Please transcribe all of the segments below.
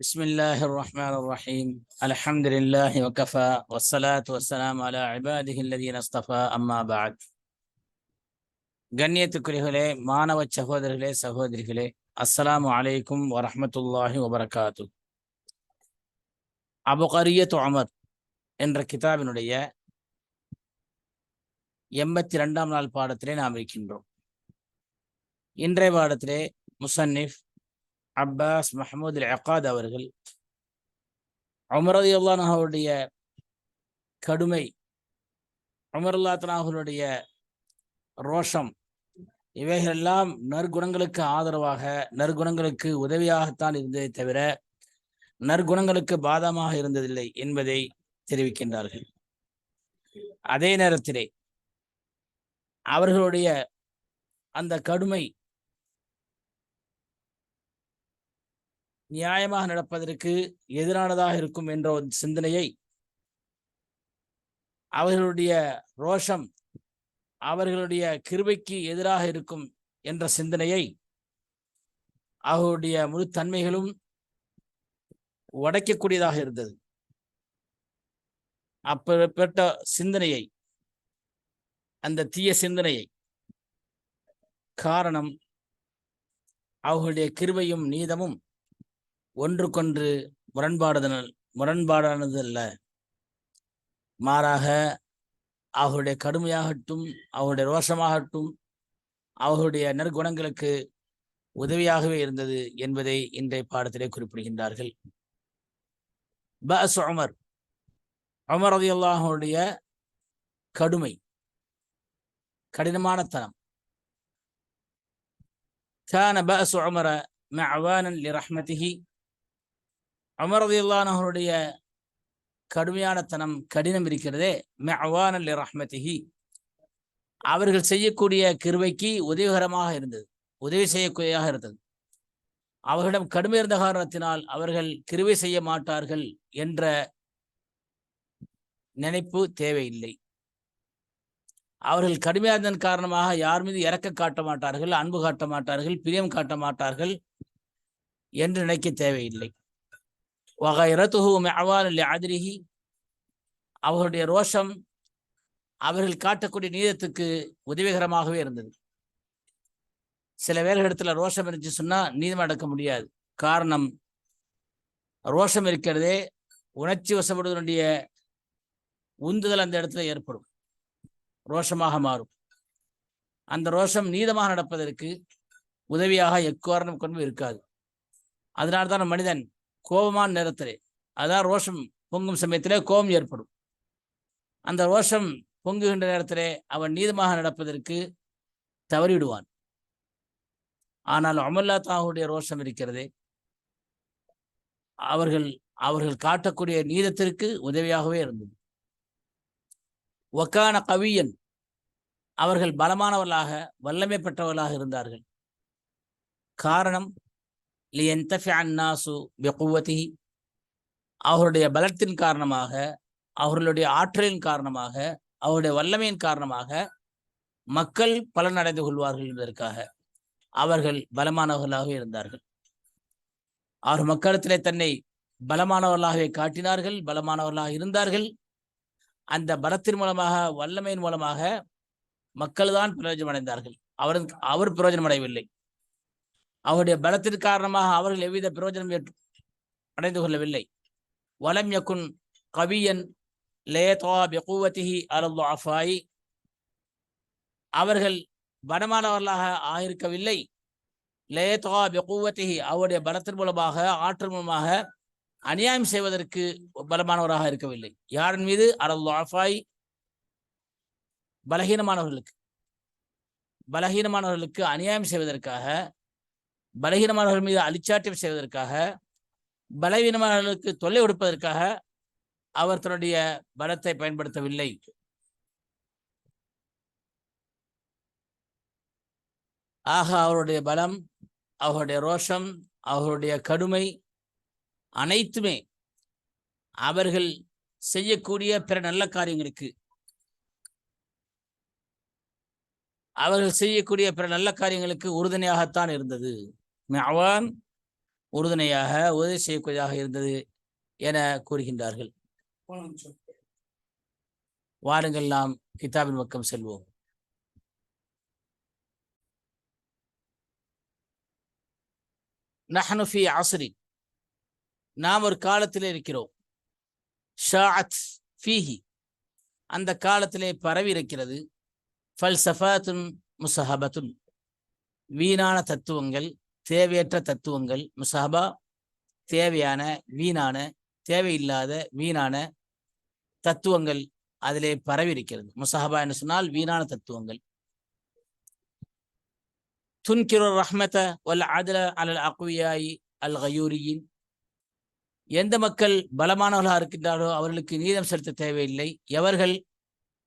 بسم الله الرحمن الرحيم الحمد لله وكفى والصلاة والسلام على عباده الذين اصطفى أما بعد கண்ணியத்துக்குரியர்களே மாணவ சகோதரர்களே சகோதரிகளே அஸ்ஸலாமு அலைக்கும் வரஹ்மத்துல்லாஹி வபரகாத்து அபுகரியத் உமர் என்ற கிதாபினுடைய எண்பத்தி ரெண்டாம் நாள் பாடத்திலே நாம் இருக்கின்றோம் இன்றைய பாடத்திலே முசன்னிஃப் அப்பாஸ் மஹமூத் அக்காத் அவர்கள் உமரது அவருடைய கடுமை உமருல்லாத்தனாகளுடைய ரோஷம் இவைகளெல்லாம் நற்குணங்களுக்கு ஆதரவாக நற்குணங்களுக்கு உதவியாகத்தான் இருந்ததை தவிர நற்குணங்களுக்கு பாதமாக இருந்ததில்லை என்பதை தெரிவிக்கின்றார்கள். அதே நேரத்திலே அவர்களுடைய அந்த கடுமை நியாயமாக நடப்பதற்கு எதிரானதாக இருக்கும் என்ற ஒரு சிந்தனையை அவர்களுடைய ரோஷம் அவர்களுடைய கிருபைக்கு எதிராக இருக்கும் என்ற சிந்தனையை அவர்களுடைய முழு தன்மைகளும் உடைக்கக்கூடியதாக இருந்தது. அப்பேற்பட்ட சிந்தனையை அந்த தீய சிந்தனையை காரணம் அவர்களுடைய கிருபையும் நீதமும் ஒன்றுக்கொன்று முரண்பாடுதல் முரண்பாடானது அல்ல மாறாக அவர்களுடைய கடுமையாகட்டும் அவருடைய ரோஷமாகட்டும் அவர்களுடைய நற்குணங்களுக்கு உதவியாகவே இருந்தது என்பதை இன்றைய பாடத்திலே குறிப்பிடுகின்றார்கள் பஸ் உமர் உமர் ரதி அல்லாஹனுடைய கடுமை கடினமான தனம் كان بأس عمر معوانا لرحمته அமரதில்லான் அவருடைய கடுமையான தனம் கடினம் இருக்கிறதே மெவான் அல் ரஹ்மதிஹி. அவர்கள் செய்யக்கூடிய கிருவைக்கு உதவிகரமாக இருந்தது. உதவி செய்யக்கூடியதாக இருந்தது. அவர்களிடம் கடுமை இருந்த காரணத்தினால் அவர்கள் கிருவை செய்ய மாட்டார்கள் என்ற நினைப்பு தேவையில்லை. அவர்கள் கடுமையாக காரணமாக யார் மீது இறக்க காட்ட மாட்டார்கள் அன்பு காட்ட மாட்டார்கள் பிரியம் காட்ட மாட்டார்கள் என்று நினைக்க தேவையில்லை. வகைரத்துஹு மெவான் அதிரிஹி அவர்களுடைய ரோஷம் அவர்கள் காட்டக்கூடிய நீதத்துக்கு உதவிகரமாகவே இருந்தது. சில இடத்துல ரோஷம் இருந்துச்சு சொன்னா நீதம் அடக்க முடியாது. காரணம் ரோஷம் இருக்கிறதே உணர்ச்சி வசப்படுவதனுடைய உந்துதல் அந்த இடத்துல ஏற்படும். ரோஷமாக மாறும். அந்த ரோஷம் நீதமாக நடப்பதற்கு உதவியாக எக்காரணம் கொண்டு இருக்காது. அதனால்தான் மனிதன் கோபமான நேரத்திலே. அதான் ரோஷம் பொங்கும் சமயத்திலே கோபம் ஏற்படும். அந்த ரோஷம் பொங்குகின்ற நேரத்திலே அவன் நீதமாக நடப்பதற்கு தவறிவிடுவான். ஆனால் அமல்லா தாவுடைய ரோஷம் இருக்கிறதே. அவர்கள் அவர்கள் காட்டக்கூடிய நீதத்திற்கு உதவியாகவே இருந்தது. ஒக்கான கவியன் அவர்கள் பலமானவர்களாக வல்லமை பெற்றவர்களாக இருந்தார்கள். காரணம் அவருடைய பலத்தின் காரணமாக அவர்களுடைய ஆற்றலின் காரணமாக அவருடைய வல்லமையின் காரணமாக மக்கள் பலன் அடைந்து கொள்வார்கள் என்பதற்காக அவர்கள் பலமானவர்களாக இருந்தார்கள். அவர் மக்களிடத்திலே தன்னை பலமானவர்களாகவே காட்டினார்கள் பலமானவர்களாக இருந்தார்கள். அந்த பலத்தின் மூலமாக வல்லமையின் மூலமாக மக்கள் தான் பிரயோஜனம் அடைந்தார்கள் அவர் அவர் பிரயோஜனம் அடையவில்லை அவருடைய பலத்தின் காரணமாக அவர்கள் எவ்வித பிரயோஜனம் அடைந்து கொள்ளவில்லை. வலம் யக்குன் கவியன் அஃபாய் அவர்கள் பலமானவர்களாக ஆயிருக்கவில்லை. லேதா பெகூவத்திஹி அவருடைய பலத்தின் மூலமாக ஆற்றல் மூலமாக அநியாயம் செய்வதற்கு பலமானவராக இருக்கவில்லை. யாரின் மீது? அரல் ஆஃபாய் பலகீனமானவர்களுக்கு. பலகீனமானவர்களுக்கு அநியாயம் செய்வதற்காக பலகீனமானவர்கள் மீது அலிச்சாட்டியம் செய்வதற்காக பலவீனமானவர்களுக்கு தொல்லை கொடுப்பதற்காக அவர் தன்னுடைய பலத்தை பயன்படுத்தவில்லை. ஆக அவருடைய பலம் அவருடைய ரோஷம் அவருடைய கடுமை அனைத்துமே அவர்கள் செய்யக்கூடிய பிற நல்ல காரியங்களுக்கு அவர்கள் செய்யக்கூடிய பிற நல்ல காரியங்களுக்கு உறுதுணையாகத்தான் இருந்தது. மெவான் உறுதுணையாக உதவி செய்யக்கூடியதாக இருந்தது என கூறுகின்றார்கள். வாருங்கள் நாம் கிதாபின் பக்கம் செல்வோம். நஹனுஃபி ஆசிரி நாம் ஒரு காலத்திலே இருக்கிறோம். ஷாத் ஃபீஹி. அந்த காலத்திலே பரவி இருக்கிறது. ஃபல்சஃபாத்துன் முசஹபத்துன் வீணான தத்துவங்கள் தேவையற்ற தத்துவங்கள் முசஹபா தேவையான வீணான தேவையில்லாத வீணான தத்துவங்கள் அதிலே பரவி இருக்கிறது முசஹபா என்று சொன்னால் வீணான தத்துவங்கள். துன்கிரோ ரஹ்மத வல் அதல அல் அக்வியாயி அல் கயூரியின். எந்த மக்கள் பலமானவர்களாக இருக்கின்றார்களோ அவர்களுக்கு நீதம் செலுத்த தேவையில்லை. எவர்கள்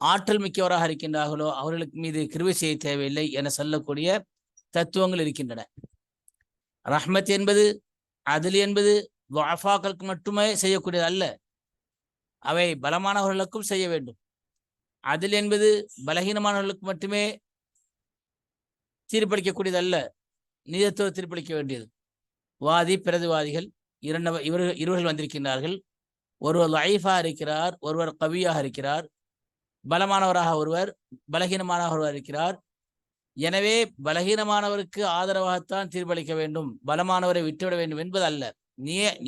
ஆற்றல் மிக்கவராக இருக்கின்றார்களோ அவர்களுக்கு மீது கிருவை செய்ய தேவையில்லை என சொல்லக்கூடிய தத்துவங்கள் இருக்கின்றன. ரஹ்மத் என்பது அதில் என்பது துவாஃபாக்களுக்கு மட்டுமே செய்யக்கூடியது அல்ல. அவை பலமானவர்களுக்கும் செய்ய வேண்டும். அதில் என்பது பலகீனமானவர்களுக்கு மட்டுமே தீர்ப்பளிக்கக்கூடியது அல்ல. நீதத்துவ தீர்ப்பளிக்க வேண்டியது. வாதி பிரதிவாதிகள் இரண்டு இவர்கள் இருவர்கள் வந்திருக்கின்றார்கள். ஒருவர் லைஃபாக இருக்கிறார் ஒருவர் கவியாக இருக்கிறார். பலமானவராக ஒருவர் பலகீனமானவர் ஒருவர் இருக்கிறார். எனவே பலகீனமானவருக்கு ஆதரவாகத்தான் தீர்ப்பளிக்க வேண்டும் பலமானவரை விட்டுவிட வேண்டும் என்பது அல்ல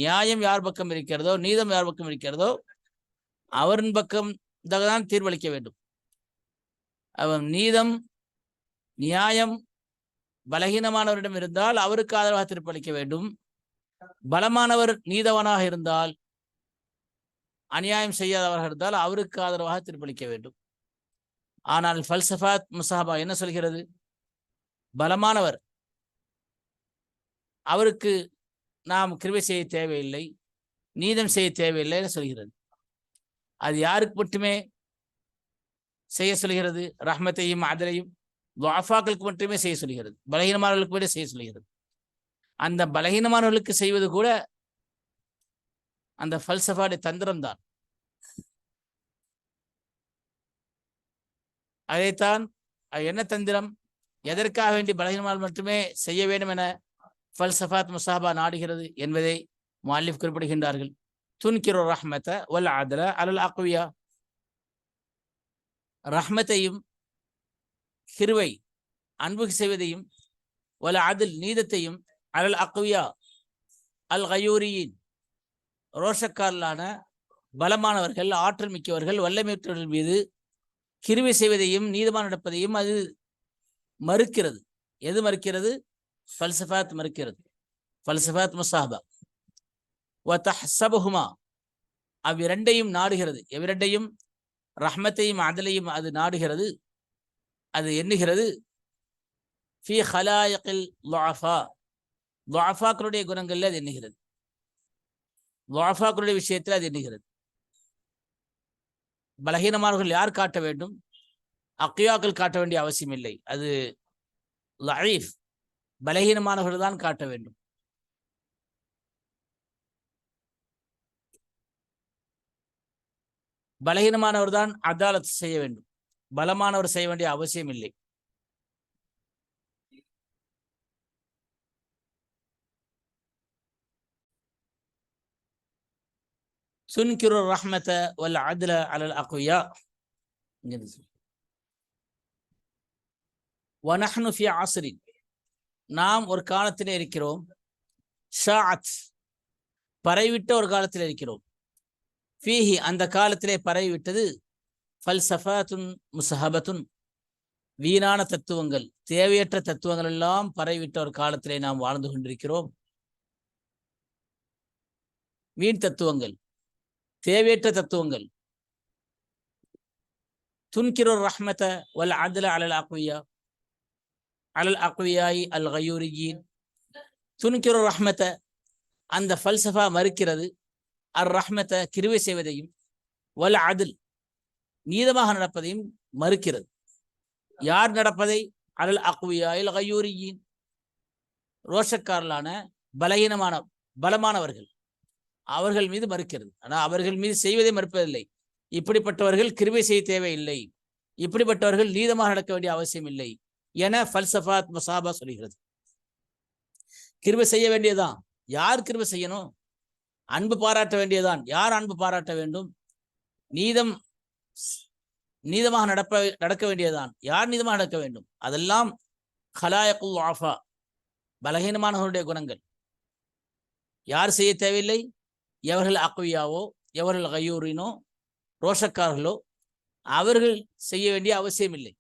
நியாயம் யார் பக்கம் இருக்கிறதோ நீதம் யார் பக்கம் இருக்கிறதோ அவரின் பக்கம் தான் தீர்ப்பளிக்க வேண்டும். அவன் நீதம் நியாயம் பலகீனமானவரிடம் இருந்தால் அவருக்கு ஆதரவாக தீர்ப்பளிக்க வேண்டும். பலமானவர் நீதவனாக இருந்தால் அநியாயம் செய்யாதவர்கள் இருந்தால் அவருக்கு ஆதரவாக தீர்ப்பளிக்க வேண்டும். ஆனால் ஃபல்சஃபாத் முசாபா என்ன சொல்கிறது? பலமானவர். அவருக்கு நாம் கிருவை செய்ய தேவையில்லை நீதம் செய்ய தேவையில்லை என சொல்கிறது. அது யாருக்கு மட்டுமே செய்ய சொல்கிறது? ரஹ்மத்தையும் அதலையும் வாஃபாக்களுக்கு மட்டுமே செய்ய சொல்கிறது. பலகீனமானவர்களுக்கு மட்டும் செய்ய சொல்கிறது. அந்த பலகீனமானவர்களுக்கு செய்வது கூட அந்த ஃபல்சஃபாடைய தந்திரம் தான். அதைத்தான் என்ன தந்திரம்? எதற்காக வேண்டி பலகீனமால் மட்டுமே செய்ய வேண்டும் என ஃபல்சஃபாத் முசாபா நாடுகிறது என்பதை மாலிஃப் குறிப்பிடுகின்றார்கள். துன்கிரோ ரஹ்மத ஒல் ஆதல அலல் அக்வியா. ரஹ்மத்தையும் கிருவை அன்பு செய்வதையும் வல அதில் நீதத்தையும் அலல் அக்வியா அல் கயூரியின் ரோஷக்காரலான பலமானவர்கள் ஆற்றல் மிக்கவர்கள் வல்லமையற்றவர்கள் மீது கிருவி செய்வதையும் நீதமான நடப்பதையும் அது மறுக்கிறது. எது மறுக்கிறது? ஃபல்சஃபாத் மறுக்கிறது. ஃபல்சஃபாத் முசாபா வத்தஹ்சபுஹுமா அவ்விரண்டையும் நாடுகிறது. எவ்விரண்டையும் ரஹ்மத்தையும் அதலையும் அது நாடுகிறது. அது எண்ணுகிறது. ஃபி ஹலாயக்கில் லாஃபா லாஃபாக்களுடைய குணங்களில் அது எண்ணுகிறது. லாஃபாக்களுடைய விஷயத்தில் அது எண்ணுகிறது. பலகீனமானவர்கள் யார் காட்ட வேண்டும்? அக்கியாக்கள் காட்ட வேண்டிய அவசியம் இல்லை அது லயீஃப் பலகீனமானவர்கள் தான் காட்ட வேண்டும். பலகீனமானவர் தான் அதாலத் செய்ய வேண்டும். பலமானவர் செய்ய வேண்டிய அவசியம் இல்லை சுன்கிரு ரஹ்மத வல் அதுல அலல் அகுயா இங்கே ஃபி ஆசிரின் நாம் ஒரு காலத்திலே இருக்கிறோம். ஷாத் பறைவிட்ட ஒரு காலத்தில் இருக்கிறோம். ஃபீஹி அந்த காலத்திலே பரவிவிட்டது. ஃபல்சஃபாத்துன் முசஹபத்துன். வீணான தத்துவங்கள் தேவையற்ற தத்துவங்கள் எல்லாம் பரவிவிட்ட ஒரு காலத்திலே நாம் வாழ்ந்து கொண்டிருக்கிறோம். வீண் தத்துவங்கள் தேவையற்ற தத்துவங்கள். துன்கிரோர் ரஹ்மத வல் அதுல அலல் ஆக்குவியா அலல் அக்வியாயி அல் கயூரியின் துணிக்கிற ரஹ்மத்தை அந்த ஃபல்சஃபா மறுக்கிறது. அர் ரஹ்மத்தை கிருவை செய்வதையும் வல் அதில் நீதமாக நடப்பதையும் மறுக்கிறது. யார் நடப்பதை? அலல் அக்வியாயில் கயூரியின் ரோஷக்காரலான பலகீனமான பலமானவர்கள். அவர்கள் மீது மறுக்கிறது. ஆனால் அவர்கள் மீது செய்வதை மறுப்பதில்லை. இப்படிப்பட்டவர்கள் கிருவை செய்ய தேவையில்லை. இப்படிப்பட்டவர்கள் நீதமாக நடக்க வேண்டிய அவசியம் இல்லை. என ஃபல்சஃபாத் மசாபா சொல்கிறது. கிருபை செய்ய வேண்டியதுதான். யார் கிருபை செய்யணும்? அன்பு பாராட்ட வேண்டியதுதான். யார் அன்பு பாராட்ட வேண்டும்? நீதம் நீதமாக நடப்ப நடக்க வேண்டியதுதான். யார் நீதமாக நடக்க வேண்டும்? அதெல்லாம் ஹலாயக்குல் ஆஃபா பலகீனமானவர்களுடைய குணங்கள். யார் செய்ய தேவையில்லை? எவர்கள் அக்குவியாவோ எவர்கள் கையூரினோ ரோஷக்காரர்களோ அவர்கள் செய்ய வேண்டிய அவசியம் இல்லை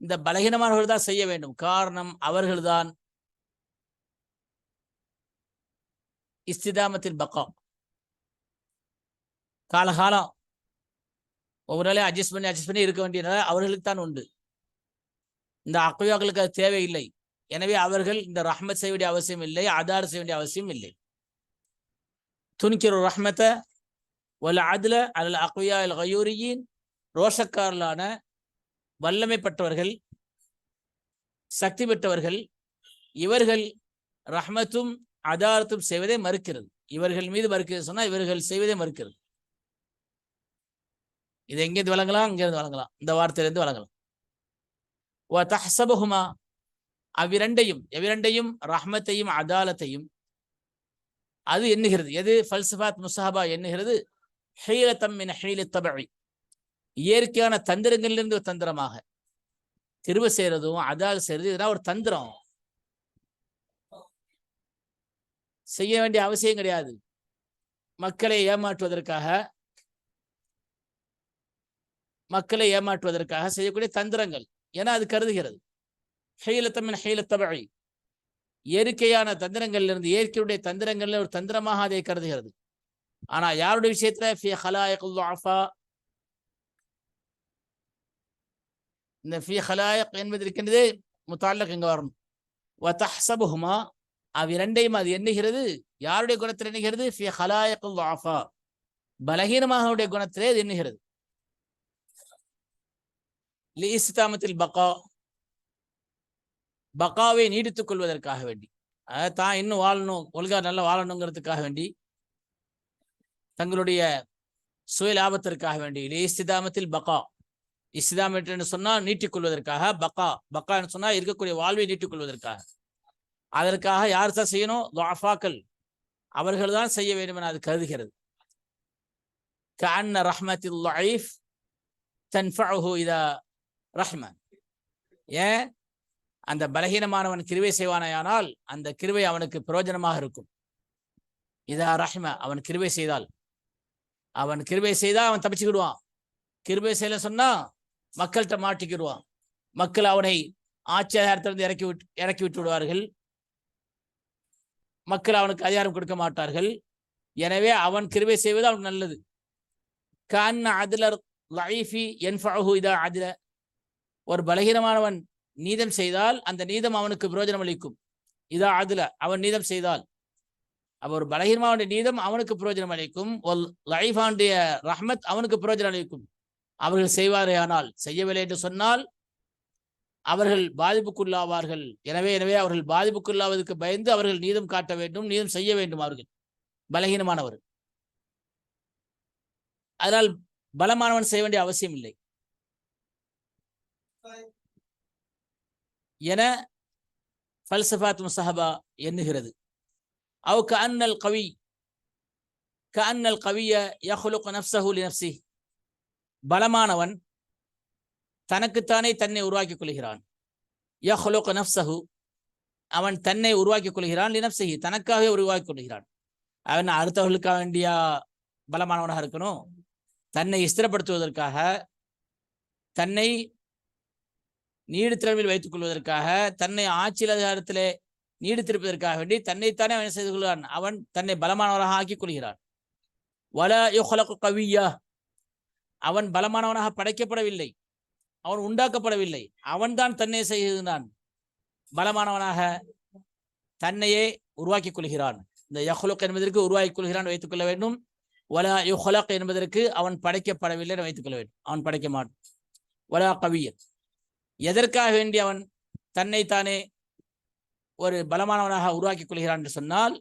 இந்த பலகீனமானவர்கள் தான் செய்ய வேண்டும். காரணம் அவர்கள்தான் இஸ்திதாமத்தின் பக்கம் காலகாலம். ஒவ்வொரு நாளையும் அட்ஜஸ்ட் பண்ணி அட்ஜஸ்ட் பண்ணி இருக்க வேண்டியனால அவர்களுக்கு தான் உண்டு. இந்த அக்வியாக்களுக்கு அது தேவையில்லை. எனவே அவர்கள் இந்த ரஹ்மத் செய்ய வேண்டிய அவசியம் இல்லை ஆதார் செய்ய வேண்டிய அவசியம் இல்லை. துணிக்கிற ரஹ்மத்தை ஒல அதுல அல்ல அக்வியா அல் கயூரியின் ரோஷக்காரலான வல்லமை பெற்றவர்கள் சக்தி பெற்றவர்கள் இவர்கள் ரஹ்மத்தும் அதாரத்தும் செய்வதை மறுக்கிறது. இவர்கள் மீது மறுக்கிறது சொன்னா இவர்கள் செய்வதை மறுக்கிறது. இது எங்கேருந்து வழங்கலாம்? இங்கிருந்து வழங்கலாம். இந்த வார்த்தையிலிருந்து வழங்கலாம். தஹ்சபுஹுமா அவ்விரண்டையும் எவ்விரண்டையும் ரஹ்மத்தையும் அதாலத்தையும் அது எண்ணுகிறது. எது? ஃபல்சஃபாத் முசாபா எண்ணுகிறது. ஹீலத்தம் மின் ஹீலி தபழி இயற்கையான தந்திரங்களிலிருந்து ஒரு தந்திரமாக. திரும்ப செய்யறதும் அதாவது செய்யறது இதெல்லாம் ஒரு தந்திரம். செய்ய வேண்டிய அவசியம் கிடையாது. மக்களை ஏமாற்றுவதற்காக மக்களை ஏமாற்றுவதற்காக செய்யக்கூடிய தந்திரங்கள். என அது கருதுகிறது. ஹெயிலத்தமின் ஹெயிலத்தபழி இயற்கையான தந்திரங்களிலிருந்து இயற்கையுடைய தந்திரங்கள்ல ஒரு தந்திரமாக அதை கருதுகிறது. ஆனா யாருடைய விஷயத்துல ஃபி ஹலாயகுல் ஆஃபா இந்த ஃபி ஹலாயக் என்பது இருக்கின்றது முத்தாலக் இங்க வரணும் வ அவ்விரண்டையும் அது எண்ணுகிறது யாருடைய குணத்தில் எண்ணுகிறது ஃபி ஹலாயக் ஆஃபா பலகீனமாகவுடைய குணத்திலே அது எண்ணுகிறது லீஸ்தாமத்தில் பக்கா பக்காவை நீடித்துக் கொள்வதற்காக வேண்டி அதை தான் இன்னும் வாழணும் ஒழுங்கா நல்லா வாழணுங்கிறதுக்காக வேண்டி தங்களுடைய சுய லாபத்திற்காக வேண்டி இஸ்திதாமத்தில் பக்கா இஸ்லாம் என்று சொன்னால் நீட்டிக்கொள்வதற்காக பக்கா பக்கா என்று சொன்னால் இருக்கக்கூடிய வாழ்வை நீட்டிக்கொள்வதற்காக. அதற்காக யார் தான் செய்யணும்? துவாஃபாக்கள் அவர்கள் தான் செய்ய வேண்டும் என அது கருதுகிறது. கண்ண ரஹ்மத்தில்லாயிஃப் தன்ஃபஹு இதா ரஹ்மன் ஏன்? அந்த பலகீனமானவன் கிருவை செய்வானையானால் அந்த கிருவை அவனுக்கு பிரயோஜனமாக இருக்கும். இதா ரஹ்ம அவன் கிருவை செய்தால். அவன் கிருவை செய்தால் அவன் தப்பிச்சுக்கிடுவான். கிருபை செய்யல சொன்னா மக்கள்கிட்ட மாட்டிக்கிடுவான். மக்கள் அவனை ஆட்சியாரத்திலிருந்து இறக்கி விட்டு இறக்கி விட்டு விடுவார்கள் மக்கள் அவனுக்கு அதிகாரம் கொடுக்க மாட்டார்கள். எனவே அவன் கிருவை செய்வது அவனுக்கு நல்லது. கான் அதிலர் லைஃபி என்ஃபஹு இதா அதில ஒரு பலகீனமானவன் நீதம் செய்தால் அந்த நீதம் அவனுக்கு பிரயோஜனம் அளிக்கும். இதா அதுல அவன் நீதம் செய்தால். அவர் ஒரு பலகீனமான நீதம் அவனுக்கு பிரயோஜனம் அளிக்கும். லைஃபாண்டிய ரஹ்மத் அவனுக்கு பிரயோஜனம் அளிக்கும். அவர்கள் செய்வாரே ஆனால் செய்யவில்லை என்று சொன்னால் அவர்கள் பாதிப்புக்குள்ளாவார்கள். எனவே எனவே அவர்கள் பாதிப்புக்குள்ளாவதற்கு பயந்து அவர்கள் நீதம் காட்ட வேண்டும் நீதம் செய்ய வேண்டும் அவர்கள். பலகீனமானவர் அதனால் பலமானவன் செய்ய வேண்டிய அவசியம் இல்லை. என ஃபல்சஃபாத் முசஹபா எண்ணுகிறது. அவ் கஅன்னல் கவி கஅன்னல் கவிய யஹ்லுக் நஃப்ஸஹு லினஃப்ஸி பலமானவன் தனக்குத்தானே தன்னை உருவாக்கிக் கொள்கிறான். யஹ்லோக நப்சஹு அவன் தன்னை உருவாக்கிக் கொள்கிறான். லினப்சஹி தனக்காகவே உருவாக்கிக் கொள்கிறான். அவன் அடுத்தவர்களுக்காக வேண்டிய பலமானவனாக இருக்கணும்? தன்னை ஸ்திரப்படுத்துவதற்காக தன்னை நீடித்திறமையில் வைத்துக் கொள்வதற்காக தன்னை ஆட்சியில் அதிகாரத்திலே நீடித்திருப்பதற்காக வேண்டி தன்னைத்தானே அவன் செய்து கொள்கிறான்? அவன் தன்னை பலமானவராக ஆக்கிக் கொள்கிறான். வல யுஹலகு கவியா அவன் பலமானவனாக படைக்கப்படவில்லை. அவன் உண்டாக்கப்படவில்லை. அவன் தான் தன்னை செய்கிறான் பலமானவனாக தன்னையே உருவாக்கிக் கொள்கிறான். இந்த யஹ்லுக் என்பதற்கு உருவாக்கி கொள்கிறான் வைத்துக் கொள்ள வேண்டும். ஒலா யுஹலக் என்பதற்கு அவன் படைக்கப்படவில்லை வைத்துக் கொள்ள வேண்டும். அவன் படைக்க மாட்டான். ஒலா கவியர் எதற்காக வேண்டி அவன் தன்னைத்தானே ஒரு பலமானவனாக உருவாக்கிக் கொள்கிறான் என்று சொன்னால்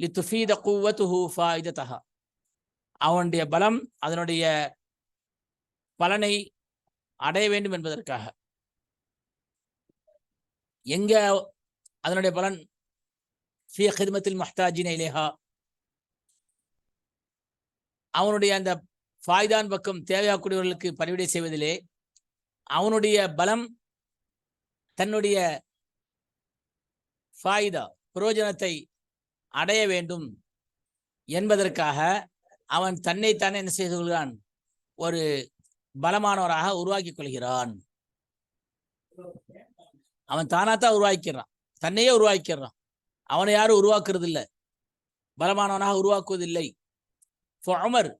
லித்துஃபீத குவத்துஹு ஃபாயிததஹா. அவனுடைய பலம் அதனுடைய பலனை அடைய வேண்டும் என்பதற்காக. எங்க அதனுடைய பலன்? ஃபி ஹிதமத்தில் மஹ்தாஜின இலேஹா. அவனுடைய அந்த ஃபாய்தான் பக்கம் தேவையாக்கூடியவர்களுக்கு பணிவிடை செய்வதிலே அவனுடைய பலம் தன்னுடைய ஃபாய்தா பிரயோஜனத்தை அடைய வேண்டும் என்பதற்காக அவன் தன்னைத்தானே என்ன செய்து கொள்கிறான் ஒரு பலமானவராக உருவாக்கி கொள்கிறான் அவன் தானாத்தான் உருவாக்கிறான் தன்னையே உருவாக்கிறான் அவனை யாரும் உருவாக்குறது இல்லை பலமானவனாக உருவாக்குவதில்லை. உமர்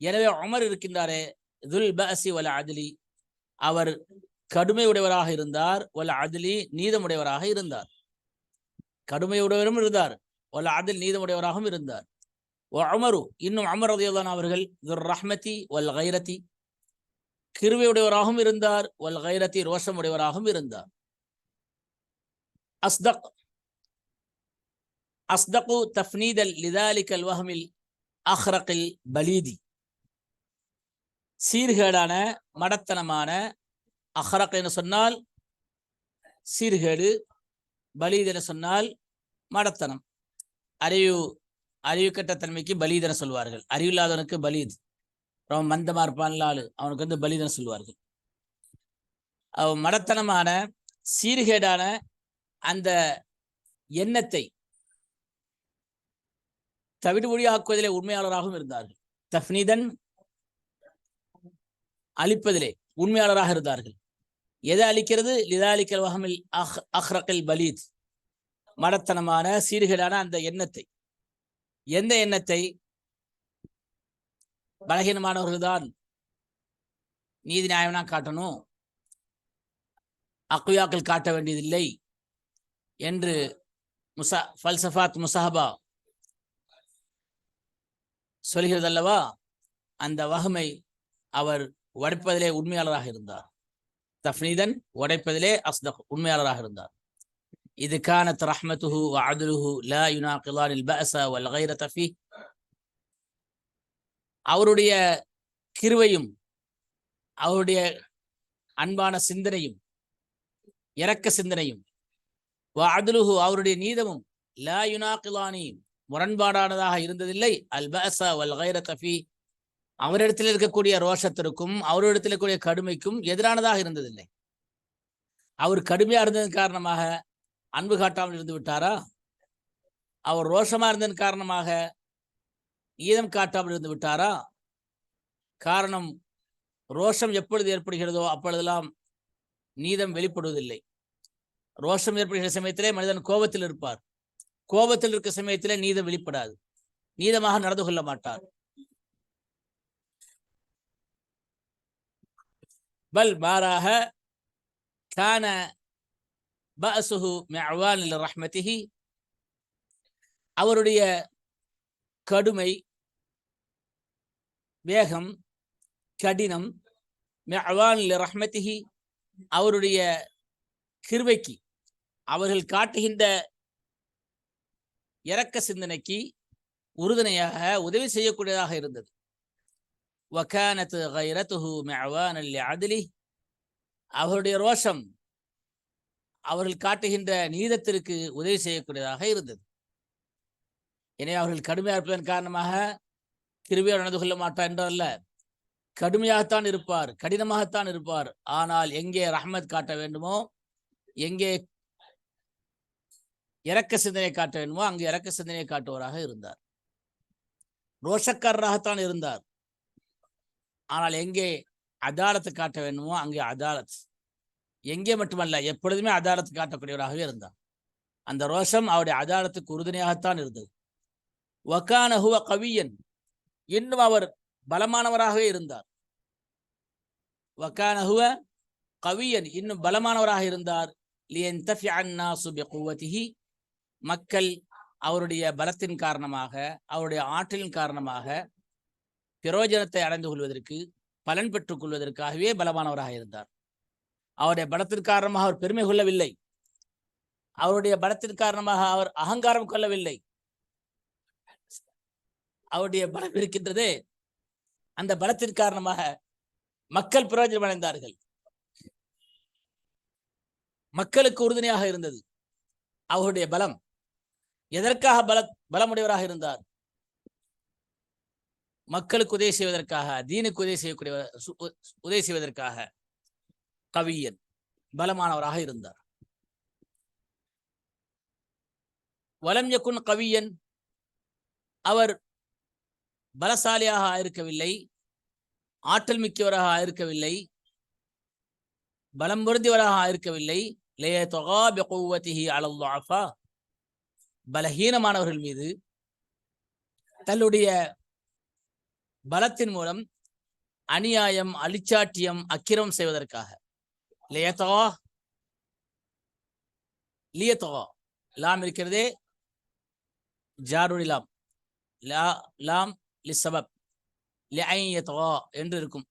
எனவே உமர் இருக்கின்றாரே துல் பசி வல அதிலி அவர் கடுமை உடையவராக இருந்தார். வல அதிலி நீதமுடையவராக இருந்தார். கடுமை உடையவரும் இருந்தார். வல அதில் நீதமுடையவராகவும் இருந்தார். அமரு இன்னும் அமர் ரதியுல்லான் அவர்கள் துர் ரஹ்மதி வல் கைரதி. கிருவையுடையவராகவும் இருந்தார் வல் கைரதி ரோஷம் உடையவராகவும் இருந்தார். அஸ்தக் அஸ்தகு தஃப்னீதல் லிதாலிக்கல் வஹமில் அஹ்ரகில் பலீதி. சீர்கேடான மடத்தனமான அஹ்ரக் என்று சொன்னால் சீர்கேடு பலீத் என சொன்னால் மடத்தனம். அறிவு அறிவுக்கட்ட தன்மைக்கு பலீத் சொல்வார்கள். அறிவில்லாதவனுக்கு பலீத் ரொம்ப மந்தமா இருப்பான்ல ஆளு. அவனுக்கு வந்து பலீத் சொல்வார்கள். அவன் மடத்தனமான சீர்கேடான அந்த எண்ணத்தை தவிடுபொடியாக்குவதிலே உண்மையாளராகவும் இருந்தார்கள். தஃப்னிதன் அழிப்பதிலே உண்மையாளராக இருந்தார்கள். எதை அழிக்கிறது? லிதாலிக்கல் வகமில் அஹ் அஹ்ரகல் பலீத். மடத்தனமான சீர்கேடான அந்த எண்ணத்தை. எந்த எண்ணத்தை? பலகீனமானவர்கள் தான் நீதி நியாயம்னா காட்டணும். அக்குயாக்கள் காட்ட வேண்டியதில்லை என்று முசா ஃபல்சஃபாத் முசாஹபா சொல்கிறதல்லவா? அந்த வகமை அவர் உடைப்பதிலே உண்மையாளராக இருந்தார். தஃப்னீதன் உடைப்பதிலே அஸ்தக் உண்மையாளராக இருந்தார். இது கானத் ரஹ்மத்துஹு வ அதுலுஹு லா யுனாகிலானில் பஅஸ வல் கைரத ஃபீ அவருடைய கிருவையும் அவருடைய அன்பான சிந்தனையும் இரக்க சிந்தனையும் வ அதுலுஹு அவருடைய நீதமும் லா யுனாகிலானி முரண்பாடானதாக இருந்ததில்லை. அல் பஅஸ வல் கைரத ஃபீ அவரிடத்தில் இருக்கக்கூடிய ரோஷத்திற்கும் அவரிடத்தில் இருக்கக்கூடிய கடுமைக்கும் எதிரானதாக இருந்ததில்லை. அவர் கடுமையா இருந்ததன் காரணமாக அன்பு காட்டாமல் இருந்து விட்டாரா? அவர் ரோஷமா இருந்ததன் காரணமாக ஈதம் காட்டாமல் இருந்து விட்டாரா? காரணம் ரோஷம் எப்பொழுது ஏற்படுகிறதோ அப்பொழுதெல்லாம் நீதம் வெளிப்படுவதில்லை. ரோஷம் ஏற்படுகிற சமயத்திலே மனிதன் கோபத்தில் இருப்பார். கோபத்தில் இருக்க சமயத்திலே நீதம் வெளிப்படாது. நீதமாக நடந்து கொள்ள மாட்டார். பல் மாறாக கான பசுஹு மிஅவான் ரஹ்மதிஹி. அவருடைய கடுமை வேகம் கடினம் மிஅவான் ரஹ்மதிஹி அவருடைய கிருவைக்கு அவர்கள் காட்டுகின்ற இரக்க சிந்தனைக்கு உறுதுணையாக உதவி செய்யக்கூடியதாக இருந்தது. வக்கானத்து கைரத்துஹு மிஅவான் அதிலி அவருடைய ரோஷம் அவர்கள் காட்டுகின்ற நீதத்திற்கு உதவி செய்யக்கூடியதாக இருந்தது. எனவே அவர்கள் கடுமையாக இருப்பதன் காரணமாக கிருபியாக நடந்து கொள்ள மாட்டார் என்றல்ல கடுமையாகத்தான் இருப்பார் கடினமாகத்தான் இருப்பார். ஆனால் எங்கே ரஹ்மத் காட்ட வேண்டுமோ எங்கே இறக்க சிந்தனை காட்ட வேண்டுமோ அங்கே இறக்க சிந்தனையை காட்டுவராக இருந்தார். ரோஷக்காரராகத்தான் இருந்தார். ஆனால் எங்கே அதாலத்தை காட்ட வேண்டுமோ அங்கே அதாலத் எங்கே மட்டுமல்ல எப்பொழுதுமே அதாலத்து காட்டக்கூடியவராகவே இருந்தார். அந்த ரோஷம் அவருடைய அதாலத்துக்கு உறுதுணையாகத்தான் இருந்தது. வக்கானஹுவ கவியன் இன்னும் அவர் பலமானவராகவே இருந்தார். வக்கானஹுவ கவியன் இன்னும் பலமானவராக இருந்தார். மக்கள் அவருடைய பலத்தின் காரணமாக அவருடைய ஆற்றலின் காரணமாக பிரயோஜனத்தை அடைந்து கொள்வதற்கு பலன் பெற்றுக் கொள்வதற்காகவே பலமானவராக இருந்தார். அவருடைய பலத்தின் காரணமாக அவர் பெருமை கொள்ளவில்லை. அவருடைய பலத்தின் காரணமாக அவர் அகங்காரம் கொள்ளவில்லை. அவருடைய பலம் இருக்கின்றதே. அந்த பலத்தின் காரணமாக மக்கள் பிரயோஜனம் அடைந்தார்கள் மக்களுக்கு உறுதுணையாக இருந்தது. அவருடைய பலம். எதற்காக பல பலமுடையவராக இருந்தார்? மக்களுக்கு உதவி செய்வதற்காக தீனுக்கு உதவி செய்யக்கூடிய உதவி செய்வதற்காக. கவியன் பலமானவராக இருந்தார். வலம் யக்குன் கவியன் அவர் பலசாலியாக இருக்கவில்லை ஆற்றல் மிக்கவராக இருக்கவில்லை பலம் பொருந்தியவராக இருக்கவில்லை பலஹீனமானவர்கள் மீது தன்னுடைய பலத்தின் மூலம் அநியாயம் அலிச்சாட்டியம் அக்கிரம் செய்வதற்காக. லியத்தகா. லியத்தகா. லாம் இருக்கிறது ஜாருடி லாம். லா லாம் லிசபப் லியத்தகா என்று இருக்கும்.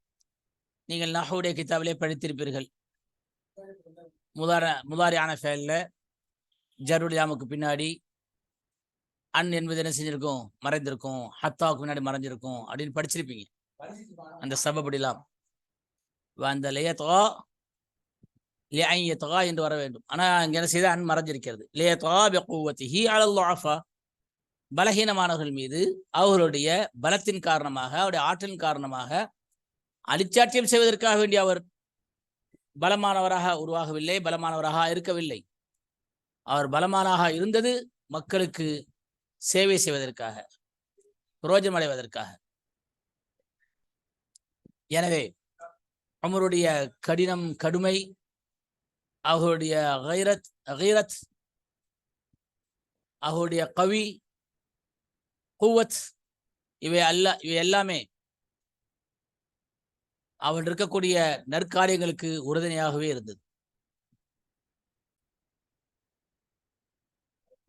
நீங்கள் நஹுடைய கிதாபிலே படித்திருப்பீர்கள். முதார முதாரியான ஃபேலில் ஜருடி லாமுக்கு பின்னாடி அன் என்பது என்ன செஞ்சிருக்கும்? மறைந்திருக்கும். ஹத்தாவுக்கு முன்னாடி மறைஞ்சிருக்கும் அப்படின்னு படிச்சிருப்பீங்க. அந்த சபபடிலாம் அந்த லேயத்தோ லிஐயத்தகா என்று வர வேண்டும். ஆனால் அங்கே என்ன செய்த? அன் மறைஞ்சிருக்கிறது. லேயத்தகா ஹி அலல்லாஃபா பலகீனமானவர்கள் மீது அவர்களுடைய பலத்தின் காரணமாக அவருடைய ஆற்றலின் காரணமாக அலிச்சாட்டியம் செய்வதற்காக வேண்டிய அவர் பலமானவராக உருவாகவில்லை பலமானவராக இருக்கவில்லை. அவர் பலமானாக இருந்தது மக்களுக்கு சேவை செய்வதற்காக புரோஜனம் அடைவதற்காக. எனவே அவருடைய கடினம் கடுமை அவருடைய கைரத் கைரத் அவருடைய கவி குவத் இவை அல்ல இவை எல்லாமே அவன் இருக்கக்கூடிய நற்காரியங்களுக்கு உறுதுணையாகவே இருந்தது.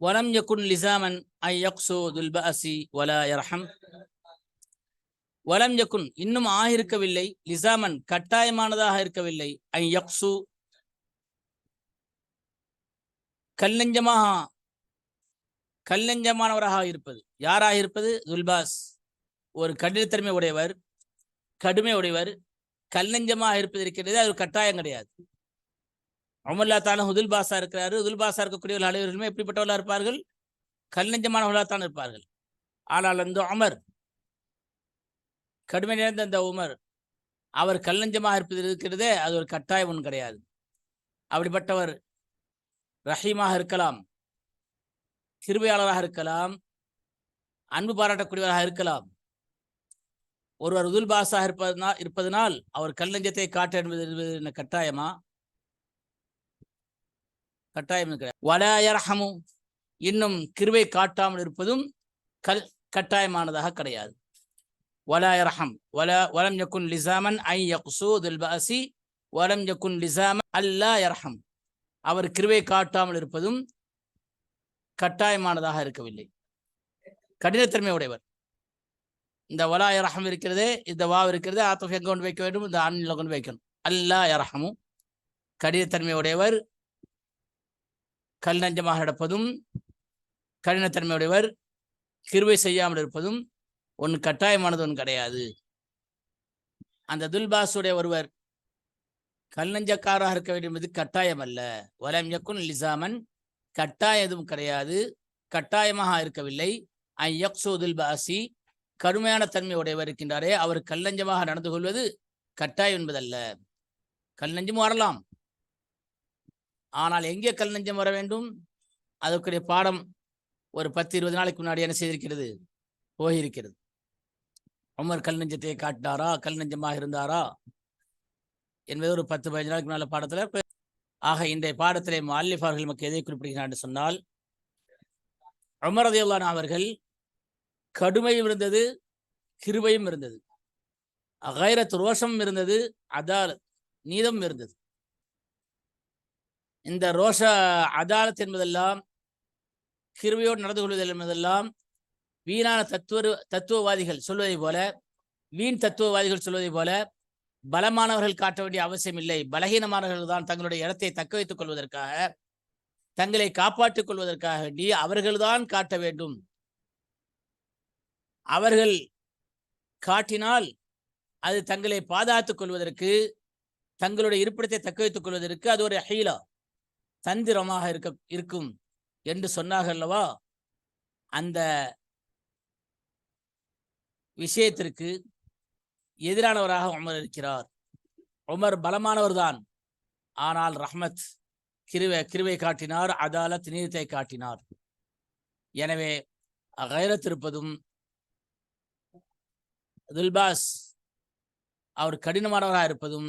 வலம் யக்குன் லிசாமன் ஐ யக்ஸோ துல்பஅசி வலா யர்ஹம். வலம் யக்குன் இன்னும் ஆகிருக்கவில்லை லிசாமன் கட்டாயமானதாக இருக்கவில்லை ஐ யக்ஸு கல்லஞ்சமாக கல்லஞ்சமானவராக இருப்பது. யாராக இருப்பது? துல்பாஸ். ஒரு கடினத்தன்மை உடையவர் கடுமை உடையவர் கல்லஞ்சமாக இருப்பது இருக்கிறது அது ஒரு கட்டாயம் கிடையாது. அமல்லா தானும் உதுல் இருக்கிறாரு. உதுல் இருக்கக்கூடிய அலைவர்களுமே எப்படிப்பட்டவர்களாக இருப்பார்கள்? கல்லஞ்சமானவர்களாக தான் இருப்பார்கள். ஆனால் அந்த அமர் கடுமை நிறைந்த அந்த உமர் அவர் கல்லஞ்சமாக இருப்பது இருக்கிறதே அது ஒரு கட்டாயம் ஒன்று கிடையாது. அப்படிப்பட்டவர் ரஹீமாக இருக்கலாம் கிருபையாளராக இருக்கலாம் அன்பு பாராட்டக்கூடியவராக இருக்கலாம். ஒருவர் உதுல் பாசாக இருப்பதனால் இருப்பதனால் அவர் கல்லஞ்சத்தை காட்ட என்பது கட்டாயமா? கட்டாயம் கிடையாது. இன்னும் கிருவை காட்டாமல் இருப்பதும் கல் கட்டாயமானதாக கிடையாது. வலயரஹம் வல வலம் யக்குன் லிசாமன் ஐ யக்சூதுல் பஅசி வலம் யக்குன் லிசாமன் அல்லா யரஹம். அவர் கிருவை காட்டாமல் இருப்பதும் கட்டாயமானதாக இருக்கவில்லை. கடினத்தன்மை உடையவர். இந்த வலா யரஹம் இருக்கிறதே இந்த வாவ் இருக்கிறது ஆத்தஃப் எங்க கொண்டு வைக்க வேண்டும் இந்த ஆண்ணில் கொண்டு வைக்கணும். அல்லா யரஹமும் கடினத்தன்மை உடையவர் கல் நஞ்சமாக நடப்பதும் கடினத்தன்மையுடையவர் கிருவை செய்யாமல் இருப்பதும் ஒன்று கட்டாயமானது ஒன்று கிடையாது. அந்த துல்பாசுடைய ஒருவர் கல் இருக்க வேண்டும் என்பது கட்டாயம் அல்ல. வலம் யக்குன் லிசாமன் கட்டாயம் எதுவும் கிடையாது. கட்டாயமாக இருக்கவில்லை. ஐ பாசி துல்பாசி கடுமையான தன்மை உடையவர் இருக்கின்றாரே அவர் கல்லஞ்சமாக நடந்து கொள்வது கட்டாயம் என்பதல்ல. கல் நெஞ்சமும் வரலாம். ஆனால் எங்கே கல் நெஞ்சம் வர வேண்டும்? அதற்குரிய பாடம் ஒரு பத்து இருபது நாளைக்கு முன்னாடி என்ன செய்திருக்கிறது? போயிருக்கிறது. உமர் கல் நெஞ்சத்தை காட்டினாரா? கல் நெஞ்சமாக இருந்தாரா? என்பது ஒரு பத்து பதினஞ்சு நாளுக்கு முன்னால பாடத்தில் ஆக இந்த பாடத்திலே மாலிஃபார்கள் நமக்கு எதை குறிப்பிடுகிறார் என்று சொன்னால் அமரதையுள்ளான அவர்கள் கடுமையும் இருந்தது கிருபையும் இருந்தது. அகைரத் ரோஷம் இருந்தது அதாலத் நீதமும் இருந்தது. இந்த ரோஷ அதாலத் என்பதெல்லாம் கிருவையோடு நடந்து கொள்வது என்பதெல்லாம் வீணான தத்துவ தத்துவவாதிகள் சொல்வதை போல வீண் தத்துவவாதிகள் சொல்வதை போல பலமானவர்கள் காட்ட வேண்டிய அவசியம் இல்லை. பலகீனமானவர்கள் தான் தங்களுடைய இடத்தை தக்க வைத்துக் கொள்வதற்காக தங்களை காப்பாற்றிக் கொள்வதற்காக வேண்டி அவர்கள்தான் காட்ட வேண்டும். அவர்கள் காட்டினால் அது தங்களை பாதுகாத்துக் கொள்வதற்கு தங்களுடைய இருப்பிடத்தை தக்க வைத்துக் கொள்வதற்கு அது ஒரு ஹீலா தந்திரமாக இருக்க இருக்கும் என்று சொன்னார்கள் அல்லவா? அந்த விஷயத்திற்கு எதிரானவராக உமர் இருக்கிறார். உமர் பலமானவர்தான். ஆனால் ரஹ்மத் கிருவை கிருவை காட்டினார் அதாலத் நீதத்தை காட்டினார். எனவே கைரத் இருப்பதும் துல்பாஸ் அவர் கடினமானவராக இருப்பதும்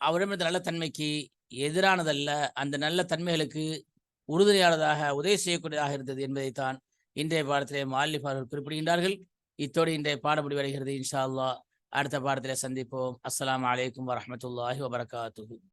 அவரிடமிருந்த நல்ல தன்மைக்கு எதிரானதல்ல. அந்த நல்ல தன்மைகளுக்கு உறுதுணையானதாக உதவி செய்யக்கூடியதாக இருந்தது என்பதைத்தான் இன்றைய பாடத்திலே மாலிப் குறிப்பிடுகின்றார்கள். இத்தோடு இன்றைய பாடப்படி வருகிறது இன்ஷா அல்லா அடுத்த பாடத்திலே சந்திப்போம் அஸ்ஸலாமு அலைக்கும் வரஹ்மத்துல்லாஹி வபரகாத்துஹு